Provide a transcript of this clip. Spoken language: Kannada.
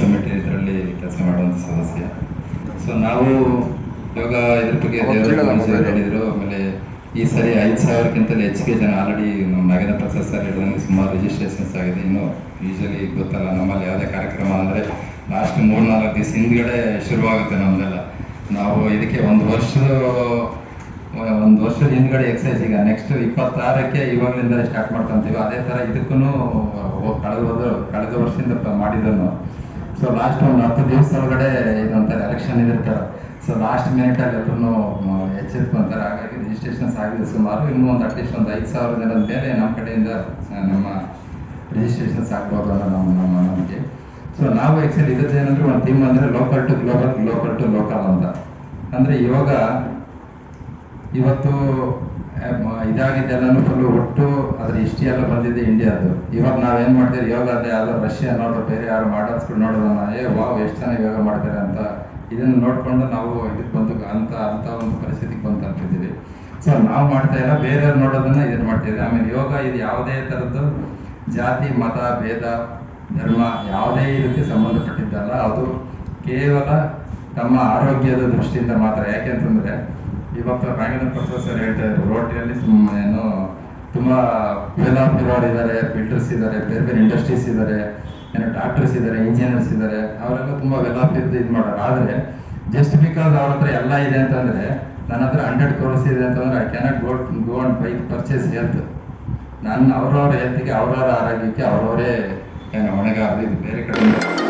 ಸಮಿತಿ ಇದರಲ್ಲಿ ಕೆಲಸ ಮಾಡುವಂತ ಸದಸ್ಯ. ಸೊ ನಾವು ಇವಾಗ ಇದ್ರ ಬಗ್ಗೆ ಹೇಳಿದ್ರು ಆಮೇಲೆ ಈ ಸರಿ ಐದು ಸಾವಿರಕ್ಕಿಂತಲೂ ಹೆಚ್ಚಿಗೆ ಜನ ಆಲ್ರೆಡಿ ನಮ್ಮ ನಗರ ಪ್ರೊಸೆಸರ್ ಹಿಡಿದಂಗೆ ಸುಮಾರು ರಿಜಿಸ್ಟ್ರೇಷನ್ಸ್ ಆಗಿದೆ. ಇನ್ನು ಯೂಶಲಿ ಗೊತ್ತಲ್ಲ ನಮ್ಮಲ್ಲಿ ಯಾವುದೇ ಕಾರ್ಯಕ್ರಮ ಅಂದ್ರೆ ಲಾಸ್ಟ್ ಮೂರ್ನಾಲ್ಕು ದಿವಸ ಹಿಂದ್ಗಡೆ ಶುರುವಾಗುತ್ತೆ ನಮ್ಮದೆಲ್ಲ ನಾವು ಇದಕ್ಕೆ ಒಂದು ವರ್ಷದ ಒಂದು ವರ್ಷದ ಹಿಂದ್ಗಡೆ ಎಕ್ಸೈಸ್ ಈಗ ನೆಕ್ಸ್ಟ್ ಇಪ್ಪತ್ತಾರಕ್ಕೆ ಇವಾಗ್ಲಿಂದ ಸ್ಟಾರ್ಟ್ ಮಾಡ್ಕೊಂತೀವಿ ಅದೇ ಥರ ಇದಕ್ಕೂ ಕಳೆದ ಕಳೆದ ವರ್ಷದಿಂದ ಮಾಡಿದ್ರು ಸೊ ಲಾಸ್ಟ್ ಒಂದು ಹತ್ತು ದಿವಸ ಒಳಗಡೆ ಇದೊಂಥರ ಎಲೆಕ್ಷನ್ ಇದಿರ್ತಾರೆ ಸೊ ಲಾಸ್ಟ್ ಮಿನಿಟಲ್ಲಿ ಎಲ್ಲರೂ ಎಚ್ಚೆತ್ಕೊಂತಾರೆ ಹಾಗಾಗಿ ರಿಜಿಸ್ಟ್ರೇಷನ್ಸ್ ಆಗಿದೆ ಸುಮಾರು ಇನ್ನೂ ಒಂದು ಅಟ್ಲೀಸ್ಟ್ ಒಂದು ಐದು ಸಾವಿರ ಜನದ ಮೇಲೆ ನಮ್ಮ ಕಡೆಯಿಂದ ನಮ್ಮ ರಿಜಿಸ್ಟ್ರೇಷನ್ಸ್ ಆಗ್ಬೋದು ಅನ್ನೋ ನಮ್ಮ ನಮ್ಮ ನಂಬಿಕೆ. ಸೊ ನಾವು ಆ್ಯಕ್ಚುಲಿ ಇದ್ರದ್ದು ಏನಂದ್ರೆ ಒಂದು ಥೀಮ್ ಅಂದರೆ local to global local to local ಅಂತ. ಅಂದರೆ ಯೋಗ ಇವತ್ತು ಇದಾಗಿದ್ದೆಲ್ಲನೂ ಫುಲ್ಲು ಒಟ್ಟು ಅದ್ರ ಹಿಸ್ಟ್ರಿ ಎಲ್ಲ ಬಂದಿದೆ ಇಂಡಿಯಾದು ಇವಾಗ ನಾವೇನು ಮಾಡ್ತೀವಿ ಯೋಗ ಅದೇ ಯಾವ್ದೋ ರಷ್ಯಾ ನೋಡೋ ಬೇರೆ ಯಾರು ಮಾಡೋದ್ಕೊಂಡು ನೋಡೋದನ್ನ, ಏ, ವಾವ್, ಎಷ್ಟು ಚೆನ್ನಾಗಿ ಯೋಗ ಮಾಡ್ತಾರೆ ಅಂತ ಇದನ್ನು ನೋಡ್ಕೊಂಡು ನಾವು ಇದಕ್ಕೆ ಬಂದು ಅಂತ ಅಂತ ಒಂದು ಪರಿಸ್ಥಿತಿಗೆ ಬಂತು ಅಂತಿದ್ದೀವಿ ಸೊ ನಾವು ಮಾಡ್ತಾ ಇಲ್ಲ, ಬೇರೆಯವ್ರು ನೋಡೋದನ್ನ ಇದನ್ನು ಮಾಡ್ತಿದ್ವಿ ಆಮೇಲೆ ಯೋಗ ಇದು ಯಾವುದೇ ತರದ್ದು ಜಾತಿ, ಮತ, ಭೇದ, ಧರ್ಮ ಯಾವುದೇ ಇದಕ್ಕೆ ಸಂಬಂಧಪಟ್ಟಿದ್ದಲ್ಲ, ಅದು ಕೇವಲ ತಮ್ಮ ಆರೋಗ್ಯದ ದೃಷ್ಟಿಯಿಂದ ಮಾತ್ರ. ಯಾಕೆಂತಂದ್ರೆ ಇವತ್ತು ಪ್ರಸಾದ್ ಸರ್ ಹೇಳ್ತಾ ಇದ್ರು ರೋಟಿಯಲ್ಲಿ ಏನು ತುಂಬಾ ಇರೋರು ಇದ್ದಾರೆ ಬಿಲ್ಡರ್ಸ್ ಇದ್ದಾರೆ ಬೇರೆ ಬೇರೆ ಇಂಡಸ್ಟ್ರೀಸ್ ಇದ್ದಾರೆ ಏನೋ ಡಾಕ್ಟರ್ಸ್ ಇದ್ದಾರೆ ಇಂಜಿನಿಯರ್ಸ್ ಇದ್ದಾರೆ ಅವರೆಲ್ಲ ತುಂಬಾ ವೆಲ್ ಆಫ್ ಇದ್ದು ಇದು ಮಾಡೋರು. ಆದ್ರೆ ಜಸ್ಟ್ ಬಿಕಾಸ್ ಅವ್ರ ಹತ್ರ ಎಲ್ಲ ಇದೆ ಅಂತಂದ್ರೆ, ನನ್ನ ಹತ್ರ ಹಂಡ್ರೆಡ್ ಕ್ರೋರ್ಸ್ ಇದೆ ಅಂತಂದ್ರೆ I cannot go go and buy purchase health ನನ್ನ, ಅವ್ರವ್ರ ಹೆಲ್ತ್ಗೆ ಅವ್ರವ್ರ ಆರೋಗ್ಯಕ್ಕೆ, ಅವ್ರವರೇ ಏನು ಹೊಣೆಗಾರ ಇದು ಬೇರೆ ಕಡೆ.